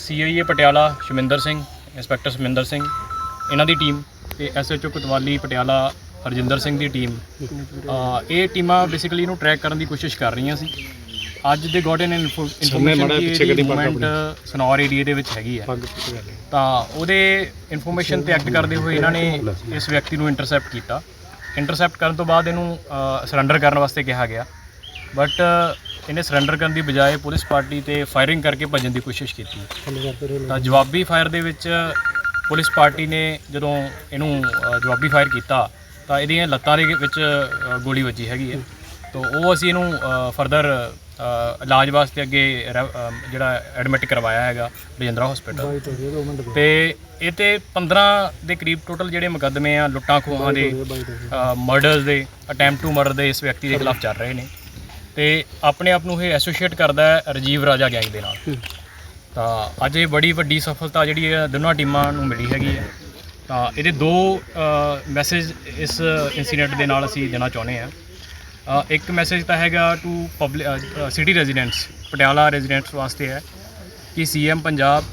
CIA Patiala Shaminder Singh inspector Shaminder Singh ਇਹਨਾਂ ਦੀ team ਤੇ ਐਸਐਚਓ ਕੋਤਵਾਲੀ ਪਟਿਆਲਾ ਹਰਜਿੰਦਰ ਸਿੰਘ ਦੀ ਟੀਮ ਇਹ ਟੀਮਾਂ ਬੇਸਿਕਲੀ ਇਹਨੂੰ ਟਰੈਕ ਕਰਨ ਦੀ ਕੋਸ਼ਿਸ਼ ਕਰ ਰਹੀਆਂ ਸੀ। ਅੱਜ ਦੇ ਗੋਡਨ ਇਨਫੋਰਮੇਸ਼ਨ ਦੀ ਇਹਦੀ ਮੂਵਮੈਂਟ ਸਨੌਰ ਏਰੀਆ ਦੇ ਵਿੱਚ ਹੈਗੀ ਹੈ ਤਾਂ ਉਹਦੇ ਇਨਫੋਰਮੇਸ਼ਨ ਤੇ ਐਕਟ ਕਰਦੇ ਹੋਏ ਇਹਨਾਂ ਨੇ ਇਸ ਵਿਅਕਤੀ ਨੂੰ ਇੰਟਰਸੈਪਟ ਕੀਤਾ। ਇੰਟਰਸੈਪਟ ਕਰਨ ਤੋਂ ਬਾਅਦ ਇਹਨੂੰ ਸਰੈਂਡਰ ਕਰਨ ਵਾਸਤੇ ਕਿਹਾ ਗਿਆ। ਬਟ ਇਹਨੇ ਸਰੈਂਡਰ ਕਰਨ ਦੀ ਬਜਾਏ ਪੁਲਿਸ ਪਾਰਟੀ ਤੇ ਫਾਇਰਿੰਗ ਕਰਕੇ ਭੱਜਣ ਦੀ ਕੋਸ਼ਿਸ਼ ਕੀਤੀ। ਤਾਂ ਜਵਾਬੀ ਫਾਇਰ ਦੇ ਵਿੱਚ ਪੁਲਿਸ ਪਾਰਟੀ ਨੇ ਜਦੋਂ ਇਹਨੂੰ ਜਵਾਬੀ ਫਾਇਰ ਕੀਤਾ, ਤਾਂ ਇਹਦੀਆਂ ਲੱਤਾਂ ਦੇ ਵਿੱਚ ਗੋਲੀ ਵੱਜੀ ਹੈਗੀ ਹੈ। ਤਾਂ ਉਹ ਅਸੀਂ ਇਹਨੂੰ ਫਰਦਰ ਇਲਾਜ ਵਾਸਤੇ ਅੱਗੇ ਰੈ- ਜਿਹੜਾ ਐਡਮਿਟ ਕਰਵਾਇਆ ਹੈਗਾ ਰਜਿੰਦਰਾ ਹਸਪੀਟਲ ਤੇ ਇਹ ਤੇ 15 ਦੇ ਕਰੀਬ ਟੋਟਲ ਜਿਹੜੇ ਮੁਕੱਦਮੇ ਆ, ਲੁੱਟਾਂ ਖੋਹਾਂ ਦੇ ਮਰਡਰਸ ਦੇ ਅਟੈਂਪਟ ਟੂ ਮਰਡਰ ਦੇ ਇਸ ਵਿਅਕਤੀ ਦੇ ਖਿਲਾਫ ਚੱਲ ਰਹੇ ਨੇ। ਤੇ ਆਪਣੇ ਆਪ ਨੂੰ ਇਹ ਐਸੋਸੀਏਟ ਕਰਦਾ ਹੈ ਰਾਜੀਵ ਰਾਜਾ ਗੈਂਗ ਦੇ ਨਾਲ। ਤਾਂ ਅੱਜ ਇਹ ਬੜੀ ਵੱਡੀ ਸਫਲਤਾ ਜਿਹੜੀ ਹੈ ਦੋਨਾਂ ਟੀਮਾਂ ਨੂੰ ਮਿਲੀ ਹੈਗੀ ਹੈ। ਤਾਂ ਇਹਦੇ ਦੋ ਮੈਸੇਜ ਇਸ ਇਨਸੀਡੈਂਟ ਦੇ ਨਾਲ ਅਸੀਂ ਦੇਣਾ ਚਾਹੁੰਦੇ ਅ, ਇੱਕ ਮੈਸੇਜ ਤਾਂ ਹੈਗਾ to public city residents Patiala residents ਵਾਸਤੇ ਹੈ ਕਿ CM Punjab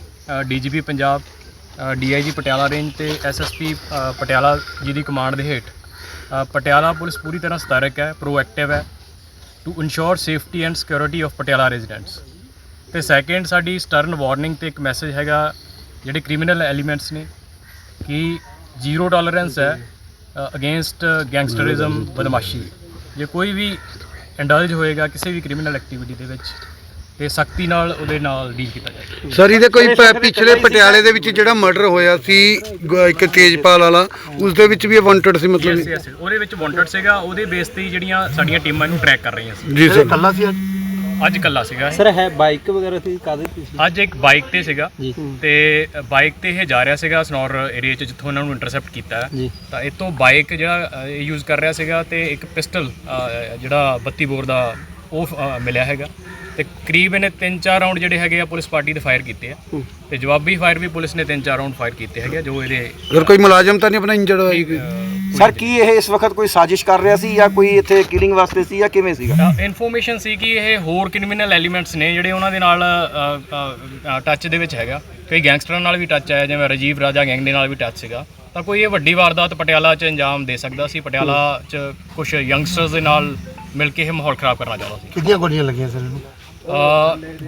DGP Punjab DIG Patiala range ਤੇ ਐਸਐਸਪੀ ਪਟਿਆਲਾ ਜੀ ਦੀ ਕਮਾਂਡ ਦੇ ਹੇਠ ਪਟਿਆਲਾ ਪੁਲਿਸ ਪੂਰੀ ਤਰ੍ਹਾਂ ਸਤਰਕ ਹੈ ਪ੍ਰੋਐਕਟਿਵ ਹੈ। To ensure safety and security of Patiala residents ਤੇ ਸੈਕੰਡ ਸਾਡੀ ਸਟਰਨ ਵਾਰਨਿੰਗ ਤੇ ਇੱਕ ਮੈਸੇਜ ਹੈਗਾ, ਜਿਹੜੇ ਕ੍ਰਿਮੀਨਲ ਐਲੀਮੈਂਟਸ ਨੇ, ਕਿ ਜ਼ੀਰੋ ਟੋਲਰੈਂਸ ਹੈ ਅਗੇਂਸਟ ਗੈਂਗਸਟਰਿਜ਼ਮ ਬਦਮਾਸ਼ੀ। ਜੇ ਕੋਈ ਵੀ ਇੰਡਲਜ ਹੋਏਗਾ, ਕਿਸੇ ਵੀ ਕ੍ਰਿਮੀਨਲ ਐਕਟੀਵਿਟੀ ਦੇ ਵਿੱਚ ਤੇ ਸਖਤੀ ਨਾਲ ਉਹਦੇ ਨਾਲ ਡੀਲ ਕੀਤਾ ਜਾਏਗਾ ਸਰ ਇਹਦੇ ਕੋਈ ਪ- ਪਿਛਲੇ ਪਟਿਆਲੇ ਦੇ ਵਿੱਚ ਜਿਹੜਾ ਮਰਡਰ ਹੋਇਆ ਸੀ ਗ- ਇੱਕ ਤੇਜਪਾਲ ਵਾਲਾ ਉਸ ਦੇ ਵਿੱਚ ਵੀ ਇਹ ਵਾਂਟਡ ਸੀ ਮਤਲਬ ਯੈਸ ਉਹਦੇ ਵਿੱਚ ਵਾਂਟਡ ਸੀਗਾ ਉਹਦੇ ਬੇਸ ਤੇ ਹੀ ਜਿਹੜੀਆਂ ਸਾਡੀਆਂ ਟੀਮਾਂ ਨੂੰ ਟਰੈਕ ਕਰ ਰਹੀਆਂ ਸੀ। ਜੀ ਸਰ ਕੱਲਾ ਸੀ ਅੱਜ? ਅੱਜ ਕੱਲਾ ਸੀਗਾ ਇਹ। ਸਰ ਹੈ ਬਾਈਕ ਵਗੈਰਾ ਸੀ ਕਾਦੇ ਸੀ? ਅੱਜ ਇੱਕ ਬਾਈਕ ਤੇ ਸੀਗਾ। ਜੀ। ਤੇ ਬਾਈਕ ਤੇ ਇਹ ਜਾ ਰਿਹਾ ਸੀਗਾ ਸਨੌਰ ਏਰੀਆ 'ਚ ਜਿੱਥੋਂ ਇਹਨਾਂ ਨੂੰ ਇੰਟਰਸੈਪਟ ਕੀਤਾ। ਹੈ ਜੀ। ਤਾਂ ਇਹ ਤੋਂ ਬਾਈਕ ਜਿਹੜਾ ਯੂਜ਼ ਕਰ ਰਿਹਾ ਸੀਗਾ ਤੇ ਇੱਕ ਪਿਸਟਲ ਜਿਹੜਾ 32 ਬੋਰ ਦਾ ਉਹ ਅ, ਮਿਲਿਆ ਹੈਗਾ। ਤੇ ਕਰੀਬ ਇਹਨੇ 3-4 ਰਾਉਂਡ ਜਿਹੜੇ ਹੈਗੇ ਆ ਪੁਲਿਸ ਪਾਰਟੀ ਦੇ ਫਾਇਰ ਕੀਤੇ ਆ। ਤੇ ਜਵਾਬੀ ਫਾਇਰ ਵੀ ਪੁਲਿਸ ਨੇ 3-4 ਰਾਉਂਡ ਫਾਇਰ ਕੀਤੇ ਹੈਗੇ ਆ, ਜੋ ਇਹਦੇ ਸਰ ਕੋਈ ਮੁਲਾਜ਼ਮ ਤਾਂ ਨਹੀਂ ਆਪਣਾ ਇੰਜਰਡ ਹੋਇਆ ਕੋਈ? ਸਰ ਕੀ ਇਹ ਇਸ ਵਕਤ ਕੋਈ ਸਾਜ਼ਿਸ਼ ਕਰ ਰਿਹਾ ਸੀ ਜਾਂ ਕੋਈ ਇੱਥੇ ਕਿਲਿੰਗ ਵਾਸਤੇ ਸੀ ਜਾਂ ਕਿਵੇਂ ਸੀਗਾ? ਇਨਫੋਰਮੇਸ਼ਨ ਸੀ ਕਿ ਇਹ ਹੋਰ ਕ੍ਰਿਮੀਨਲ ਐਲੀਮੈਂਟਸ ਨੇ ਜਿਹੜੇ ਉਹਨਾਂ ਦੇ ਨਾਲ ਟੱਚ ਦੇ ਵਿੱਚ ਹੈਗਾ। ਕਈ ਗੈਂਗਸਟਰਾਂ ਨਾਲ ਵੀ ਟੱਚ ਹੈ ਜਿਵੇਂ ਰਾਜੀਵ ਰਾਜਾ ਗੈਂਗ ਦੇ ਨਾਲ ਵੀ ਟੱਚ ਸੀਗਾ। ਤਾਂ ਕੋਈ ਇਹ ਵੱਡੀ ਵਾਰਦਾਤ ਪਟਿਆਲਾ 'ਚ ਅੰਜਾਮ ਦੇ ਸਕਦਾ ਸੀ ਪਟਿਆਲਾ 'ਚ ਕੁਝ ਯੰਗਸਟਰਸ ਦੇ ਨਾਲ ਮਿਲ ਕੇ ਇਹ ਮਾਹੌਲ ਖਰਾਬ ਕਰਨਾ ਚਾਹੁੰਦਾ ਸੀ। ਕਿੰਨੀਆਂ ਗੋਲੀਆਂ ਲੱਗੀਆਂ ਸਰ ਇਹਨੂੰ?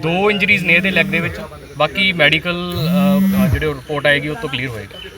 ਦੋ ਇੰਜਰੀਜ਼ ਨੇ ਇਹਦੇ ਲੈਗ ਦੇ ਵਿੱਚ, ਬਾਕੀ ਮੈਡੀਕਲ ਜਿਹੜੇ ਰਿਪੋਰਟ ਆਏਗੀ ਉਹ ਤੋਂ ਕਲੀਅਰ ਹੋਏਗਾ।